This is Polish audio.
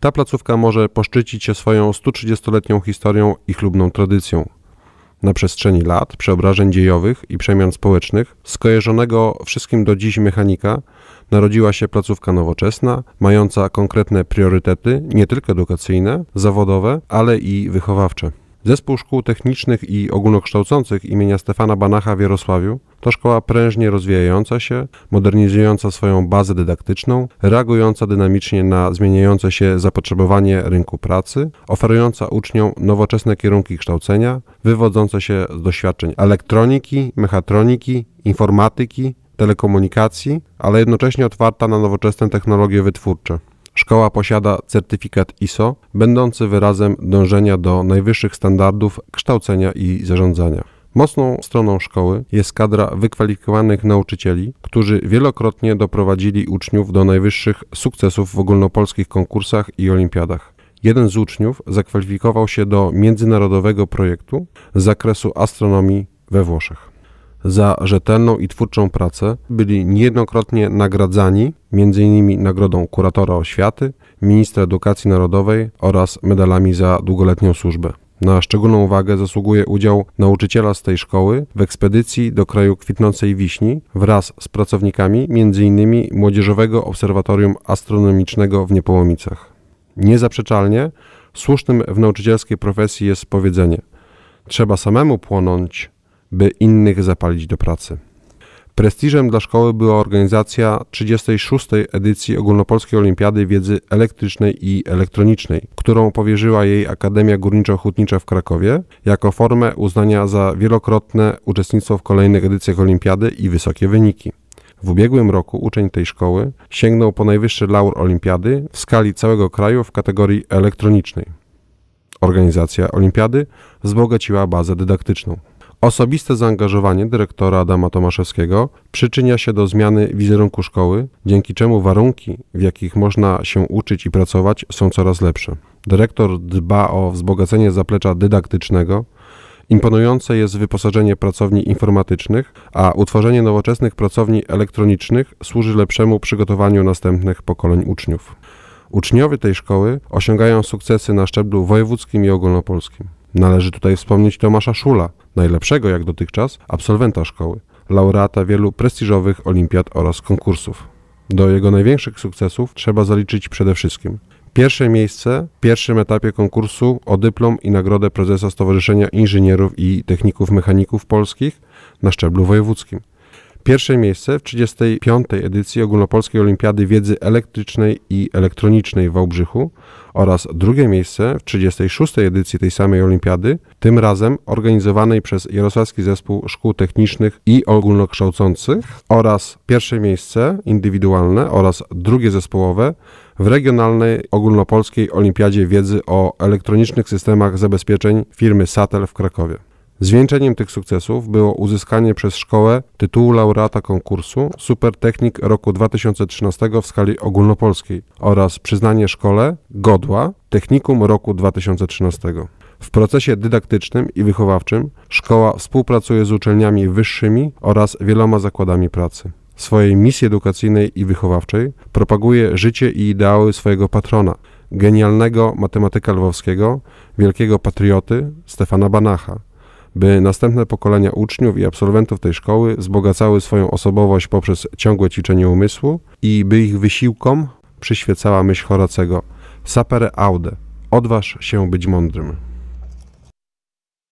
Ta placówka może poszczycić się swoją 130-letnią historią i chlubną tradycją. Na przestrzeni lat, przeobrażeń dziejowych i przemian społecznych, skojarzonego wszystkim do dziś mechanika, narodziła się placówka nowoczesna, mająca konkretne priorytety, nie tylko edukacyjne, zawodowe, ale i wychowawcze. Zespół Szkół Technicznych i Ogólnokształcących imienia Stefana Banacha w Jarosławiu to szkoła prężnie rozwijająca się, modernizująca swoją bazę dydaktyczną, reagująca dynamicznie na zmieniające się zapotrzebowanie rynku pracy, oferująca uczniom nowoczesne kierunki kształcenia, wywodzące się z doświadczeń elektroniki, mechatroniki, informatyki, telekomunikacji, ale jednocześnie otwarta na nowoczesne technologie wytwórcze. Szkoła posiada certyfikat ISO, będący wyrazem dążenia do najwyższych standardów kształcenia i zarządzania. Mocną stroną szkoły jest kadra wykwalifikowanych nauczycieli, którzy wielokrotnie doprowadzili uczniów do najwyższych sukcesów w ogólnopolskich konkursach i olimpiadach. Jeden z uczniów zakwalifikował się do międzynarodowego projektu z zakresu astronomii we Włoszech. Za rzetelną i twórczą pracę byli niejednokrotnie nagradzani, m.in. nagrodą kuratora oświaty, ministra edukacji narodowej oraz medalami za długoletnią służbę. Na szczególną uwagę zasługuje udział nauczyciela z tej szkoły w ekspedycji do kraju kwitnącej wiśni wraz z pracownikami m.in. Młodzieżowego Obserwatorium Astronomicznego w Niepołomicach. Niezaprzeczalnie słusznym w nauczycielskiej profesji jest powiedzenie: trzeba samemu płonąć, by innych zapalić do pracy. Prestiżem dla szkoły była organizacja 36. edycji Ogólnopolskiej Olimpiady Wiedzy Elektrycznej i Elektronicznej, którą powierzyła jej Akademia Górniczo-Hutnicza w Krakowie jako formę uznania za wielokrotne uczestnictwo w kolejnych edycjach Olimpiady i wysokie wyniki. W ubiegłym roku uczeń tej szkoły sięgnął po najwyższy laur Olimpiady w skali całego kraju w kategorii elektronicznej. Organizacja Olimpiady wzbogaciła bazę dydaktyczną. Osobiste zaangażowanie dyrektora Adama Tomaszewskiego przyczynia się do zmiany wizerunku szkoły, dzięki czemu warunki, w jakich można się uczyć i pracować, są coraz lepsze. Dyrektor dba o wzbogacenie zaplecza dydaktycznego, Imponujące jest wyposażenie pracowni informatycznych, a utworzenie nowoczesnych pracowni elektronicznych służy lepszemu przygotowaniu następnych pokoleń uczniów. Uczniowie tej szkoły osiągają sukcesy na szczeblu wojewódzkim i ogólnopolskim. Należy tutaj wspomnieć Tomasza Szula, najlepszego jak dotychczas absolwenta szkoły, laureata wielu prestiżowych olimpiad oraz konkursów. Do jego największych sukcesów trzeba zaliczyć przede wszystkim pierwsze miejsce w pierwszym etapie konkursu o dyplom i nagrodę prezesa Stowarzyszenia Inżynierów i Techników Mechaników Polskich na szczeblu wojewódzkim. Pierwsze miejsce w 35. edycji Ogólnopolskiej Olimpiady Wiedzy Elektrycznej i Elektronicznej w Wałbrzychu oraz drugie miejsce w 36. edycji tej samej olimpiady, tym razem organizowanej przez Jarosławski Zespół Szkół Technicznych i Ogólnokształcących oraz pierwsze miejsce indywidualne oraz drugie zespołowe w regionalnej ogólnopolskiej Olimpiadzie Wiedzy o elektronicznych systemach zabezpieczeń firmy Satel w Krakowie. Zwieńczeniem tych sukcesów było uzyskanie przez szkołę tytułu laureata konkursu Supertechnik roku 2013 w skali ogólnopolskiej oraz przyznanie szkole godła Technikum roku 2013. W procesie dydaktycznym i wychowawczym szkoła współpracuje z uczelniami wyższymi oraz wieloma zakładami pracy. W swojej misji edukacyjnej i wychowawczej propaguje życie i ideały swojego patrona, genialnego matematyka lwowskiego, wielkiego patrioty Stefana Banacha, by następne pokolenia uczniów i absolwentów tej szkoły wzbogacały swoją osobowość poprzez ciągłe ćwiczenie umysłu i by ich wysiłkom przyświecała myśl Horacego sapere aude, odważ się być mądrym.